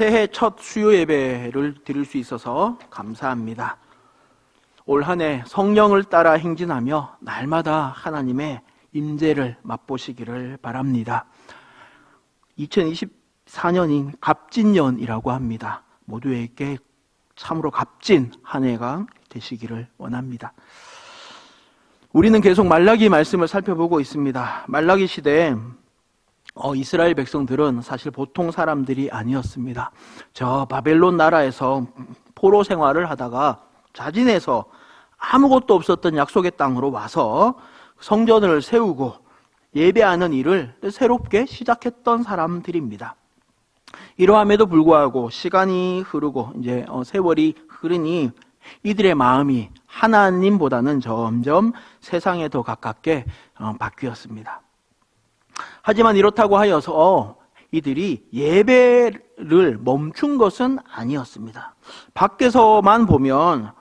새해 첫 수요 예배를 드릴 수 있어서 감사합니다. 올 한 해 성령을 따라 행진하며 날마다 하나님의 임재를 맛보시기를 바랍니다. 2024년인 갑진년이라고 합니다. 모두에게 참으로 값진 한 해가 되시기를 원합니다. 우리는 계속 말라기 말씀을 살펴보고 있습니다. 말라기 시대에 어, 이스라엘 백성들은 사실 보통 사람들이 아니었습니다. 저 바벨론 나라에서 포로 생활을 하다가 자진해서 아무것도 없었던 약속의 땅으로 와서 성전을 세우고 예배하는 일을 새롭게 시작했던 사람들입니다. 이러함에도 불구하고 시간이 흐르고 이제 어, 세월이 흐르니 이들의 마음이 하나님보다는 점점 세상에 더 가깝게 어, 바뀌었습니다. 하지만 이렇다고 하여서 어, 이들이 예배를 멈춘 것은 아니었습니다. 밖에서만 보면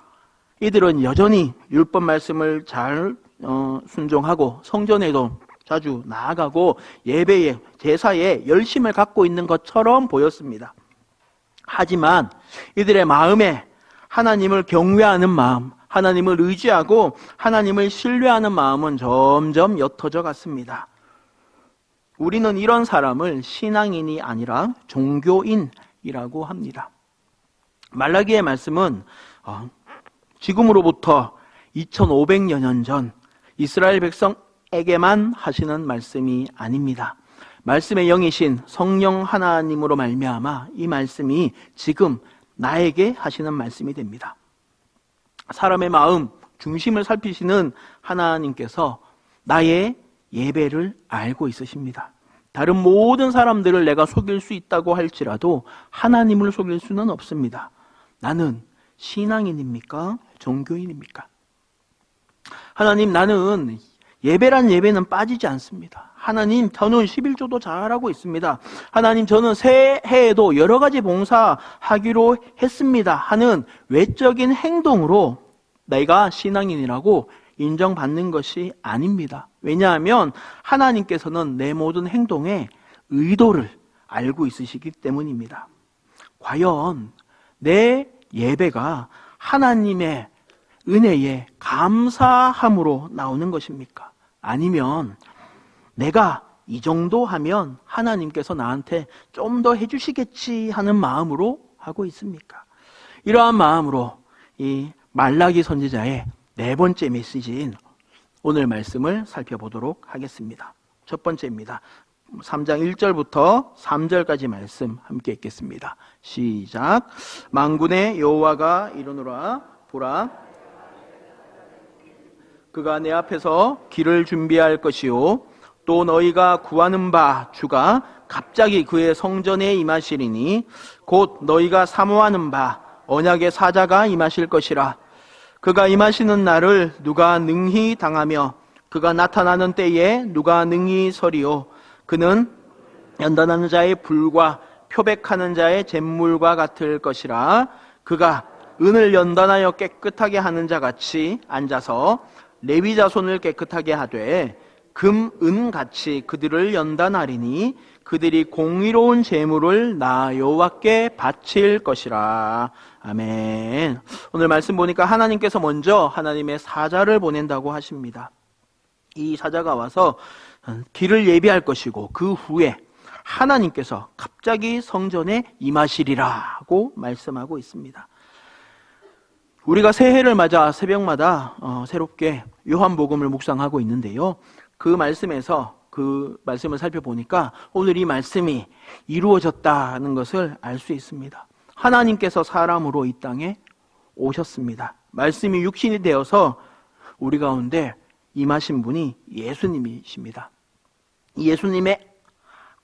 이들은 여전히 율법 말씀을 잘 어, 순종하고 성전에도 자주 나아가고 예배에 제사에 열심을 갖고 있는 것처럼 보였습니다. 하지만 이들의 마음에 하나님을 경외하는 마음, 하나님을 의지하고 하나님을 신뢰하는 마음은 점점 옅어져 갔습니다. 우리는 이런 사람을 신앙인이 아니라 종교인이라고 합니다. 말라기의 말씀은 어, 지금으로부터 2500여 년 전 이스라엘 백성에게만 하시는 말씀이 아닙니다. 말씀의 영이신 성령 하나님으로 말미암아 이 말씀이 지금 나에게 하시는 말씀이 됩니다. 사람의 마음 중심을 살피시는 하나님께서 나의 예배를 알고 있으십니다. 다른 모든 사람들을 내가 속일 수 있다고 할지라도 하나님을 속일 수는 없습니다. 나는 신앙인입니까? 종교인입니까? 하나님, 나는 예배란 예배는 빠지지 않습니다. 하나님, 저는 11조도 잘하고 있습니다. 하나님, 저는 새해에도 여러 가지 봉사하기로 했습니다. 하는 외적인 행동으로 내가 신앙인이라고 인정받는 것이 아닙니다. 왜냐하면 하나님께서는 내 모든 행동의 의도를 알고 있으시기 때문입니다. 과연 내 예배가 하나님의 은혜에 감사함으로 나오는 것입니까? 아니면 내가 이 정도 하면 하나님께서 나한테 좀 더 해주시겠지 하는 마음으로 하고 있습니까? 이러한 마음으로 이 말라기 선지자의 네 번째 메시지인 오늘 말씀을 살펴보도록 하겠습니다. 첫 번째입니다. 3장 1절부터 3절까지 말씀 함께 읽겠습니다. 시작. 망군의 여호와가 이르노라 보라 그가 내 앞에서 길을 준비할 것이요 또 너희가 구하는 바 주가 갑자기 그의 성전에 임하시리니 곧 너희가 사모하는 바 언약의 사자가 임하실 것이라 그가 임하시는 날을 누가 능히 당하며 그가 나타나는 때에 누가 능히 서리요 그는 연단하는 자의 불과 표백하는 자의 잿물과 같을 것이라 그가 은을 연단하여 깨끗하게 하는 자 같이 앉아서 레위 자손을 깨끗하게 하되 금, 은 같이 그들을 연단하리니 그들이 공의로운 재물을 나 여호와께 바칠 것이라. 아멘. 오늘 말씀 보니까 하나님께서 먼저 하나님의 사자를 보낸다고 하십니다. 이 사자가 와서 길을 예비할 것이고 그 후에 하나님께서 갑자기 성전에 임하시리라고 말씀하고 있습니다. 우리가 새해를 맞아 새벽마다 어, 새롭게 요한복음을 묵상하고 있는데요. 그 말씀에서 그 말씀을 살펴보니까 오늘 이 말씀이 이루어졌다는 것을 알 수 있습니다. 하나님께서 사람으로 이 땅에 오셨습니다. 말씀이 육신이 되어서 우리 가운데 임하신 분이 예수님이십니다. 예수님의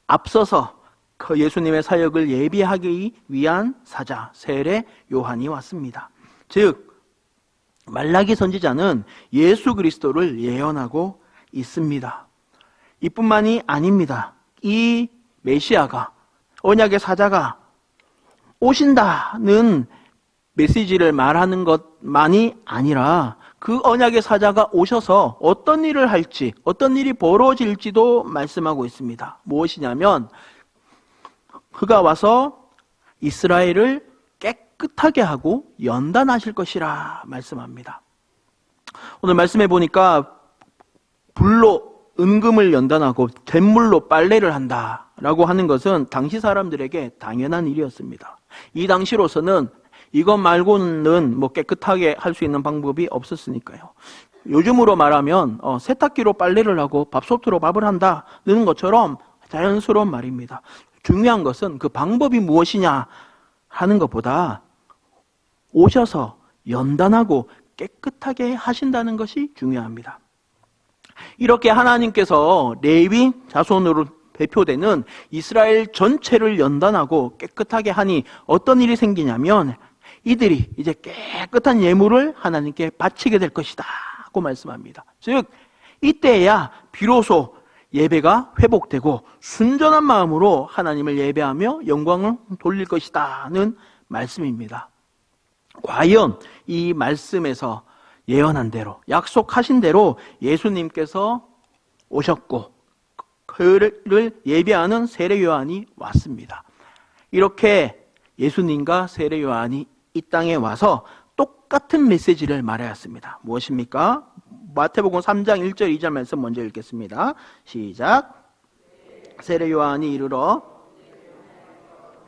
앞서서 그 예수님의 사역을 예비하기 위한 사자 세례 요한이 왔습니다. 즉 말라기 선지자는 예수 그리스도를 예언하고 있습니다. 이뿐만이 아닙니다. 이 메시아가 언약의 사자가 오신다는 메시지를 말하는 것만이 아니라 그 언약의 사자가 오셔서 어떤 일을 할지, 어떤 일이 벌어질지도 말씀하고 있습니다. 무엇이냐면, 그가 와서 이스라엘을 깨끗하게 하고 연단하실 것이라 말씀합니다. 오늘 말씀해 보니까 불로 은금을 연단하고 잿물로 빨래를 한다라고 하는 것은 당시 사람들에게 당연한 일이었습니다. 이 당시로서는 이것 말고는 뭐 깨끗하게 할 수 있는 방법이 없었으니까요. 요즘으로 말하면 어, 세탁기로 빨래를 하고 밥솥으로 밥을 한다는 것처럼 자연스러운 말입니다. 중요한 것은 그 방법이 무엇이냐 하는 것보다 오셔서 연단하고 깨끗하게 하신다는 것이 중요합니다. 이렇게 하나님께서 레위 자손으로 대표되는 이스라엘 전체를 연단하고 깨끗하게 하니 어떤 일이 생기냐면 이들이 이제 깨끗한 예물을 하나님께 바치게 될 것이다. 고 말씀합니다. 즉, 이때야 비로소 예배가 회복되고 순전한 마음으로 하나님을 예배하며 영광을 돌릴 것이다는 말씀입니다. 과연 이 말씀에서 예언한 대로, 약속하신 대로 예수님께서 오셨고, 그를 예배하는 세례 요한이 왔습니다. 이렇게 예수님과 세례 요한이 이 땅에 와서 똑같은 메시지를 말하였습니다. 무엇입니까? 마태복음 3장 1절 2절 말씀 먼저 읽겠습니다. 시작. 세례 요한이 이르러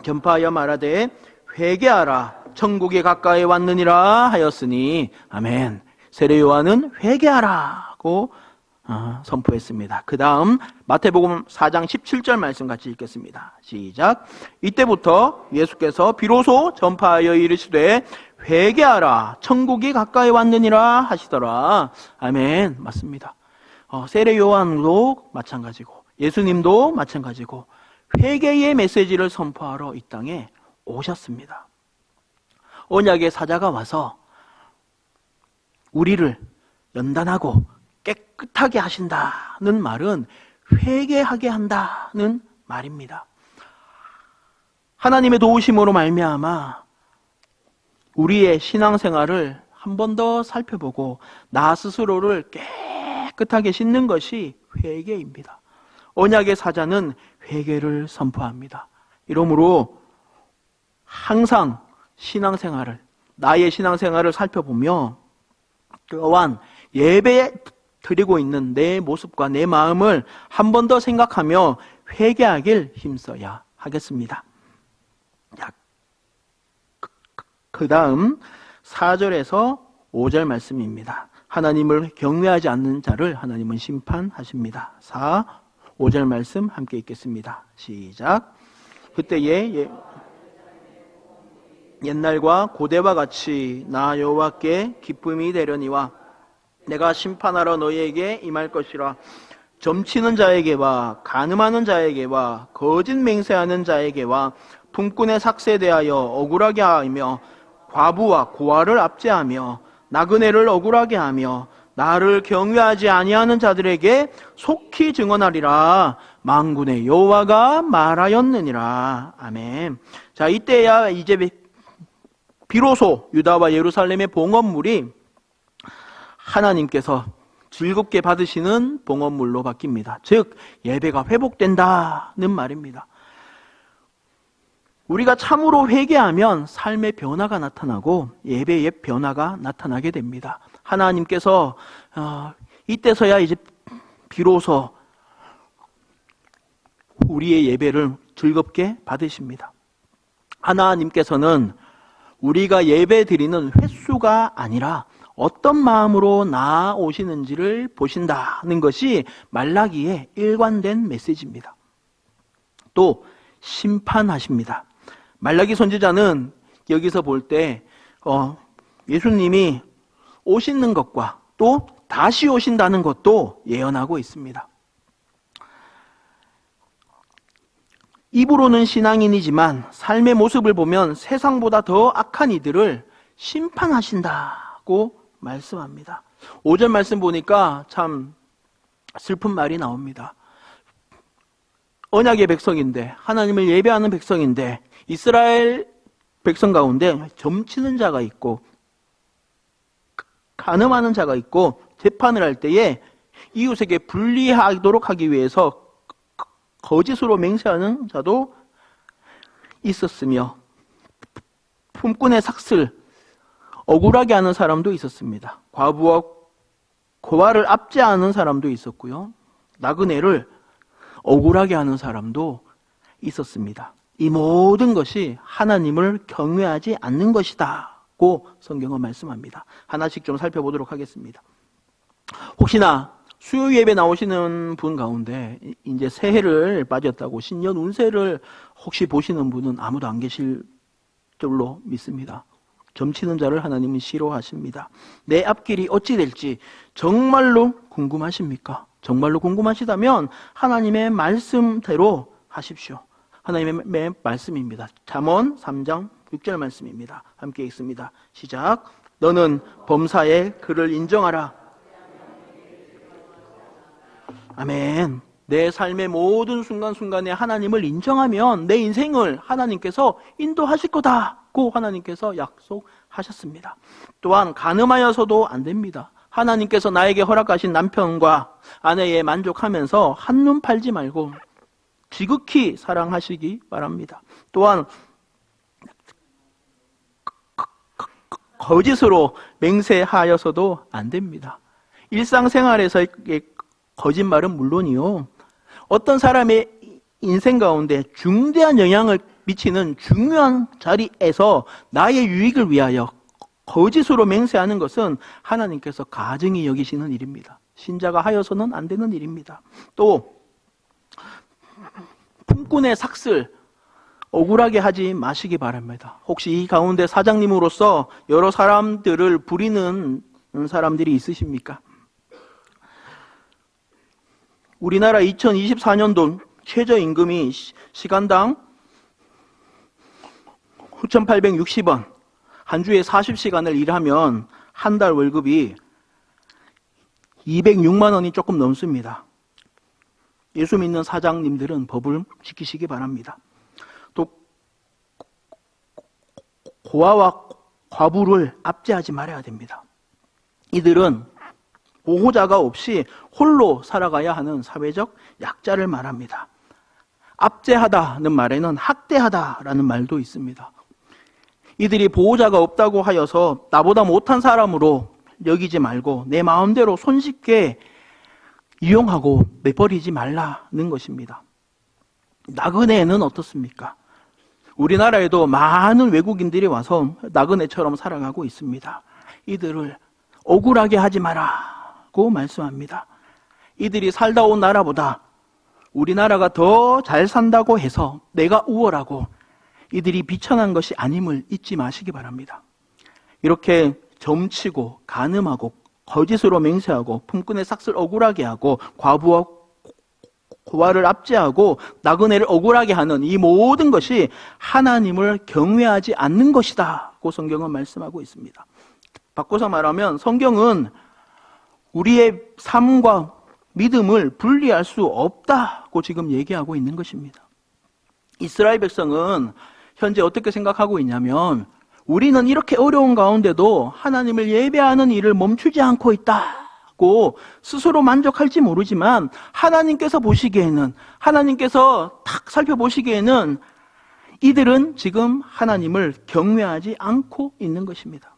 전파하여 말하되 회개하라 천국이 가까이 왔느니라 하였으니 아멘. 세례 요한은 회개하라고 어, 선포했습니다. 그 다음 마태복음 4장 17절 말씀 같이 읽겠습니다. 시작. 이때부터 예수께서 비로소 전파하여 이르시되 회개하라 천국이 가까이 왔느니라 하시더라. 아멘. 맞습니다. 어, 세례 요한도 마찬가지고 예수님도 마찬가지고 회개의 메시지를 선포하러 이 땅에 오셨습니다. 언약의 사자가 와서 우리를 연단하고 깨끗하게 하신다는 말은 회개하게 한다는 말입니다. 하나님의 도우심으로 말미암아 우리의 신앙생활을 한 번 더 살펴보고 나 스스로를 깨끗하게 씻는 것이 회개입니다. 언약의 사자는 회개를 선포합니다. 이러므로 항상 신앙생활을 나의 신앙생활을 살펴보며 또한 예배 드리고 있는 내 모습과 내 마음을 한 번 더 생각하며 회개하길 힘써야 하겠습니다. 그 다음 4절에서 5절 말씀입니다. 하나님을 경외하지 않는 자를 하나님은 심판하십니다. 4, 5절 말씀 함께 읽겠습니다. 시작. 그때에 예, 옛날과 고대와 같이 나 여호와께 기쁨이 되려니와 내가 심판하러 너희에게 임할 것이라. 점치는 자에게와 간음하는 자에게와 거짓 맹세하는 자에게와 품꾼의 삭세 대하여 억울하게 하며 과부와 고아를 압제하며 나그네를 억울하게 하며 나를 경외하지 아니하는 자들에게 속히 증언하리라. 망군의 여호와가 말하였느니라. 아멘. 자 이때야 이제 비로소 유다와 예루살렘의 봉헌물이 하나님께서 즐겁게 받으시는 봉헌물로 바뀝니다. 즉 예배가 회복된다는 말입니다. 우리가 참으로 회개하면 삶의 변화가 나타나고 예배의 변화가 나타나게 됩니다. 하나님께서 어, 이때서야 이제 비로소 우리의 예배를 즐겁게 받으십니다. 하나님께서는 우리가 예배 드리는 횟수가 아니라 어떤 마음으로 나아오시는지를 보신다는 것이 말라기의 일관된 메시지입니다. 또 심판하십니다. 말라기 선지자는 여기서 볼때 어, 예수님이 오시는 것과 또 다시 오신다는 것도 예언하고 있습니다. 입으로는 신앙인이지만 삶의 모습을 보면 세상보다 더 악한 이들을 심판하신다고 말씀합니다. 5절 말씀 보니까 참 슬픈 말이 나옵니다. 언약의 백성인데 하나님을 예배하는 백성인데 이스라엘 백성 가운데 점치는 자가 있고 가늠하는 자가 있고 재판을 할 때에 이웃에게 불리하도록 하기 위해서 거짓으로 맹세하는 자도 있었으며 품꾼의 삭슬, 억울하게 하는 사람도 있었습니다. 과부와 고아를 압제하는 사람도 있었고요. 나그네를 억울하게 하는 사람도 있었습니다. 이 모든 것이 하나님을 경외하지 않는 것이다. 고 성경은 말씀합니다. 하나씩 좀 살펴보도록 하겠습니다. 혹시나 수요 예배 나오시는 분 가운데 이제 새해를 빠졌다고 신년 운세를 혹시 보시는 분은 아무도 안 계실 줄로 믿습니다. 점치는 자를 하나님은 싫어하십니다. 내 앞길이 어찌 될지 정말로 궁금하십니까? 정말로 궁금하시다면 하나님의 말씀대로 하십시오. 하나님의 말씀입니다. 잠언 3장 6절 말씀입니다. 함께 읽습니다. 시작. 너는 범사에 그를 인정하라. 아멘. 내 삶의 모든 순간순간에 하나님을 인정하면 내 인생을 하나님께서 인도하실 거다 고 하나님께서 약속하셨습니다. 또한 가늠하여서도 안 됩니다. 하나님께서 나에게 허락하신 남편과 아내에 만족하면서 한눈 팔지 말고 지극히 사랑하시기 바랍니다. 또한 거짓으로 맹세하여서도 안 됩니다. 일상생활에서의 거짓말은 물론이요. 어떤 사람의 인생 가운데 중대한 영향을 미치는 중요한 자리에서 나의 유익을 위하여 거짓으로 맹세하는 것은 하나님께서 가증히 여기시는 일입니다. 신자가 하여서는 안 되는 일입니다. 또 품꾼의 삭슬 억울하게 하지 마시기 바랍니다. 혹시 이 가운데 사장님으로서 여러 사람들을 부리는 사람들이 있으십니까? 우리나라 2024년도 최저임금이 시간당 9,860원. 한 주에 40시간을 일하면 한 달 월급이 206만 원이 조금 넘습니다. 예수 믿는 사장님들은 법을 지키시기 바랍니다. 또 고아와 과부를 압제하지 말아야 됩니다. 이들은 보호자가 없이 홀로 살아가야 하는 사회적 약자를 말합니다. 압제하다는 말에는 학대하다라는 말도 있습니다. 이들이 보호자가 없다고 하여서 나보다 못한 사람으로 여기지 말고 내 마음대로 손쉽게 이용하고 내버리지 말라는 것입니다. 나그네는 어떻습니까? 우리나라에도 많은 외국인들이 와서 나그네처럼 살아가고 있습니다. 이들을 억울하게 하지 마라. 라고 말씀합니다. 이들이 살다 온 나라보다 우리나라가 더 잘 산다고 해서 내가 우월하고 이들이 비천한 것이 아님을 잊지 마시기 바랍니다. 이렇게 점치고 가늠하고 거짓으로 맹세하고 품꾼의 삭슬 억울하게 하고 과부와 고아를 압제하고 나그네를 억울하게 하는 이 모든 것이 하나님을 경외하지 않는 것이다고 성경은 말씀하고 있습니다. 바꿔서 말하면 성경은 우리의 삶과 믿음을 분리할 수 없다고 지금 얘기하고 있는 것입니다. 이스라엘 백성은 현재 어떻게 생각하고 있냐면 우리는 이렇게 어려운 가운데도 하나님을 예배하는 일을 멈추지 않고 있다고 스스로 만족할지 모르지만 하나님께서 보시기에는 하나님께서 탁 살펴보시기에는 이들은 지금 하나님을 경외하지 않고 있는 것입니다.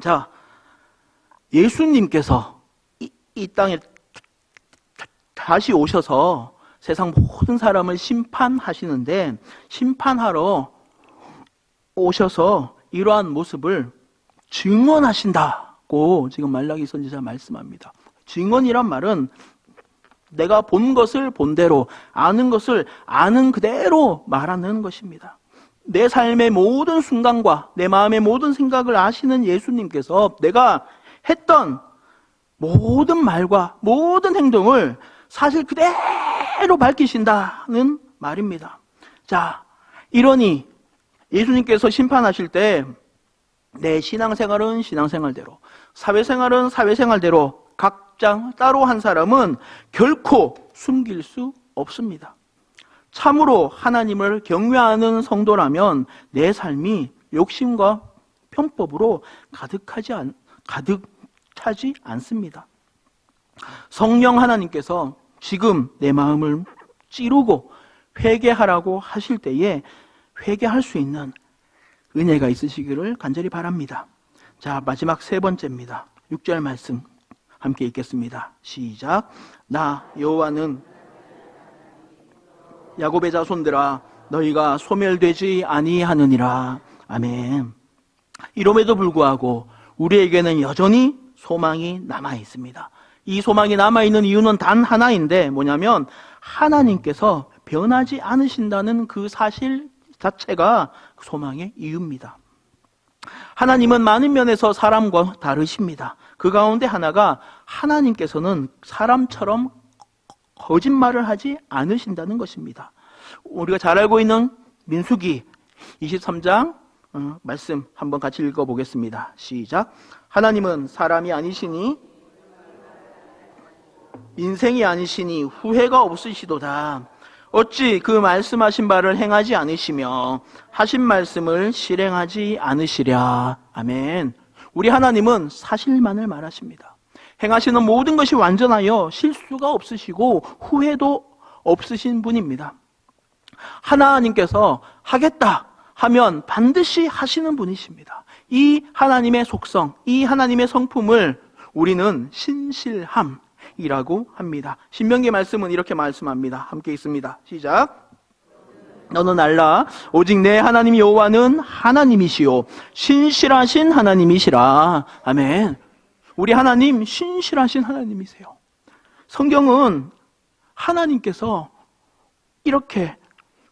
자, 예수님께서 이, 이 땅에 다시 오셔서 세상 모든 사람을 심판하시는데 심판하러 오셔서 이러한 모습을 증언하신다고 지금 말라기 선지자 말씀합니다. 증언이란 말은 내가 본 것을 본대로 아는 것을 아는 그대로 말하는 것입니다. 내 삶의 모든 순간과 내 마음의 모든 생각을 아시는 예수님께서 내가 했던 모든 말과 모든 행동을 사실 그대로 밝히신다는 말입니다. 자, 이러니 예수님께서 심판하실 때 내 신앙생활은 신앙생활대로, 사회생활은 사회생활대로 각자 따로 한 사람은 결코 숨길 수 없습니다. 참으로 하나님을 경외하는 성도라면 내 삶이 욕심과 편법으로 가득하지 않, 가득 차지 않습니다. 성령 하나님께서 지금 내 마음을 찌르고 회개하라고 하실 때에 회개할 수 있는 은혜가 있으시기를 간절히 바랍니다. 자, 마지막 세 번째입니다. 6절 말씀 함께 읽겠습니다. 시작. 나 여호와는 야곱의 자손들아 너희가 소멸되지 아니하느니라. 아멘. 이럼에도 불구하고 우리에게는 여전히 소망이 남아 있습니다. 이 소망이 남아 있는 이유는 단 하나인데 뭐냐면 하나님께서 변하지 않으신다는 그 사실 자체가 소망의 이유입니다. 하나님은 많은 면에서 사람과 다르십니다. 그 가운데 하나가 하나님께서는 사람처럼 거짓말을 하지 않으신다는 것입니다. 우리가 잘 알고 있는 민수기 23장 어, 말씀 한번 같이 읽어보겠습니다. 시작. 하나님은 사람이 아니시니 인생이 아니시니 후회가 없으시도다. 어찌 그 말씀하신 바를 행하지 않으시며 하신 말씀을 실행하지 않으시랴. 아멘. 우리 하나님은 사실만을 말하십니다. 행하시는 모든 것이 완전하여 실수가 없으시고 후회도 없으신 분입니다. 하나님께서 하겠다 하면 반드시 하시는 분이십니다. 이 하나님의 속성, 이 하나님의 성품을 우리는 신실함 이라고 합니다. 신명기 말씀은 이렇게 말씀합니다. 함께 있습니다. 시작. 너는 알라 오직 내 하나님 여호와는 하나님이시요 신실하신 하나님이시라. 아멘. 우리 하나님 신실하신 하나님이세요. 성경은 하나님께서 이렇게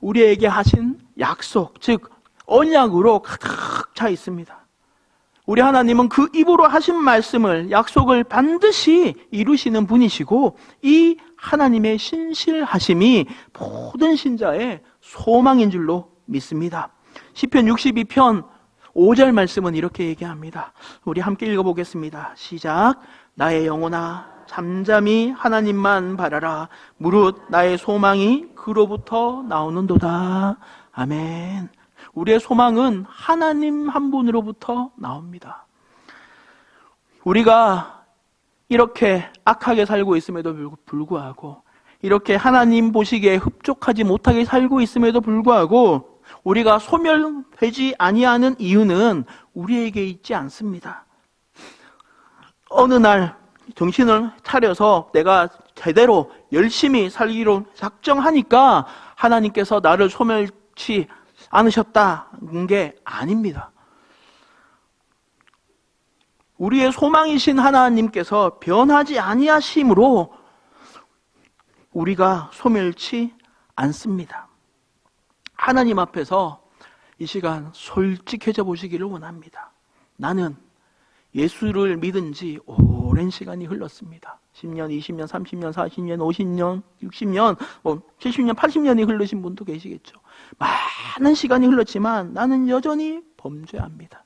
우리에게 하신 약속, 즉 언약으로 가득 차 있습니다. 우리 하나님은 그 입으로 하신 말씀을 약속을 반드시 이루시는 분이시고 이 하나님의 신실하심이 모든 신자의 소망인 줄로 믿습니다. 시편 62편 5절 말씀은 이렇게 얘기합니다. 우리 함께 읽어 보겠습니다. 시작. 나의 영혼아 잠잠히 하나님만 바라라. 무릇 나의 소망이 그로부터 나오는도다. 아멘. 우리의 소망은 하나님 한 분으로부터 나옵니다. 우리가 이렇게 악하게 살고 있음에도 불구하고 이렇게 하나님 보시기에 흡족하지 못하게 살고 있음에도 불구하고 우리가 소멸되지 아니하는 이유는 우리에게 있지 않습니다. 어느 날 정신을 차려서 내가 제대로 열심히 살기로 작정하니까 하나님께서 나를 소멸치 않으셨다는 게 아닙니다. 우리의 소망이신 하나님께서 변하지 아니하심으로 우리가 소멸치 않습니다. 하나님 앞에서 이 시간 솔직해져 보시기를 원합니다. 나는 예수를 믿은 지 오랜 시간이 흘렀습니다. 10년, 20년, 30년, 40년, 50년, 60년, 뭐 70년, 80년이 흐르신 분도 계시겠죠. 많은 시간이 흘렀지만 나는 여전히 범죄합니다.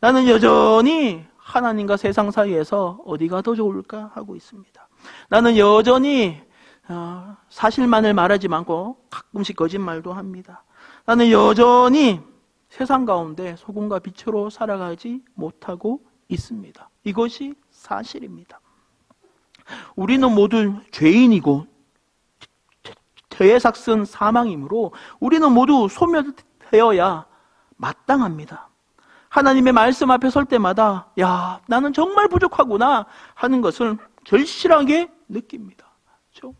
나는 여전히 하나님과 세상 사이에서 어디가 더 좋을까 하고 있습니다. 나는 여전히 어, 사실만을 말하지 않고 가끔씩 거짓말도 합니다. 나는 여전히 세상 가운데 소금과 빛으로 살아가지 못하고 있습니다. 이것이 사실입니다. 우리는 모두 죄인이고 죄의 삭은 사망이므로 우리는 모두 소멸되어야 마땅합니다. 하나님의 말씀 앞에 설 때마다 야 나는 정말 부족하구나 하는 것을 절실하게 느낍니다. 그렇죠?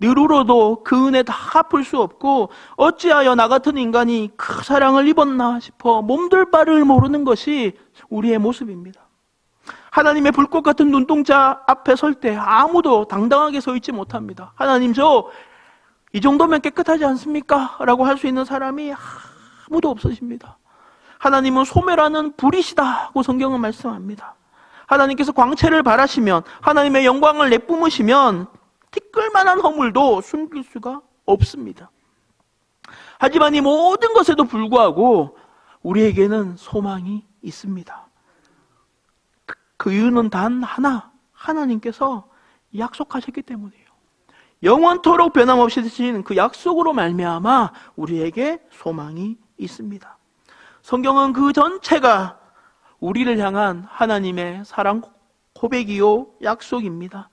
늘 울어도 그 은혜 다 갚을 수 없고 어찌하여 나 같은 인간이 그 사랑을 입었나 싶어 몸둘 바를 모르는 것이 우리의 모습입니다. 하나님의 불꽃 같은 눈동자 앞에 설 때 아무도 당당하게 서 있지 못합니다. 하나님 저 이 정도면 깨끗하지 않습니까? 라고 할 수 있는 사람이 아무도 없으십니다. 하나님은 소멸하는 불이시다고 성경은 말씀합니다. 하나님께서 광채를 바라시면 하나님의 영광을 내뿜으시면 티끌만한 허물도 숨길 수가 없습니다. 하지만 이 모든 것에도 불구하고 우리에게는 소망이 있습니다. 그 이유는 단 하나, 하나님께서 약속하셨기 때문이에요. 영원토록 변함없이 되신 그 약속으로 말미암아 우리에게 소망이 있습니다. 성경은 그 전체가 우리를 향한 하나님의 사랑 고백이요 약속입니다.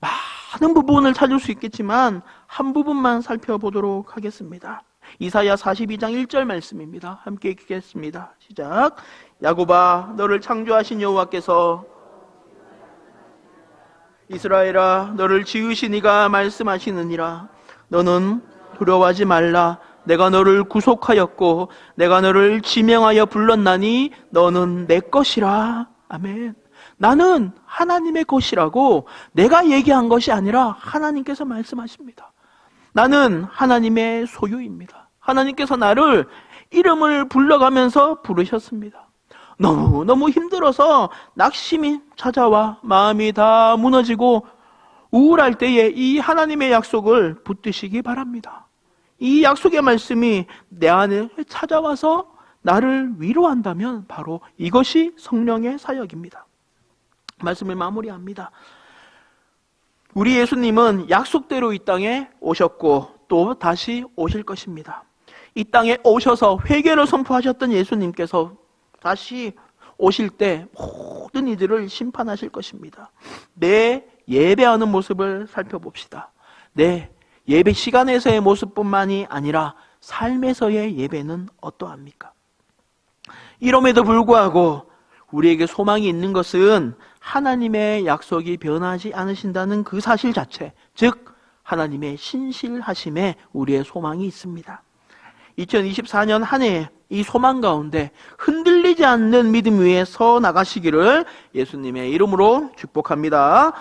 많은 부분을 찾을 수 있겠지만 한 부분만 살펴보도록 하겠습니다. 이사야 42장 1절 말씀입니다. 함께 읽겠습니다. 시작. 야곱아 너를 창조하신 여호와께서 이스라엘아 너를 지으신 이가 말씀하시느니라. 너는 두려워하지 말라. 내가 너를 구속하였고 내가 너를 지명하여 불렀나니 너는 내 것이라. 아멘. 나는 하나님의 것이라고 내가 얘기한 것이 아니라 하나님께서 말씀하십니다. 나는 하나님의 소유입니다. 하나님께서 나를 이름을 불러가면서 부르셨습니다 너무 너무 힘들어서 낙심이 찾아와 마음이 다 무너지고 우울할 때에 이 하나님의 약속을 붙드시기 바랍니다. 이 약속의 말씀이 내 안에 찾아와서 나를 위로한다면 바로 이것이 성령의 사역입니다. 말씀을 마무리합니다. 우리 예수님은 약속대로 이 땅에 오셨고 또 다시 오실 것입니다. 이 땅에 오셔서 회개를 선포하셨던 예수님께서 다시 오실 때 모든 이들을 심판하실 것입니다. 내 예배하는 모습을 살펴봅시다. 내 예배 시간에서의 모습뿐만이 아니라 삶에서의 예배는 어떠합니까? 이럼에도 불구하고 우리에게 소망이 있는 것은 하나님의 약속이 변하지 않으신다는 그 사실 자체, 즉 하나님의 신실하심에 우리의 소망이 있습니다. 2024년 한 해 이 소망 가운데 흔들리지 않는 믿음 위에 서 나가시기를 예수님의 이름으로 축복합니다.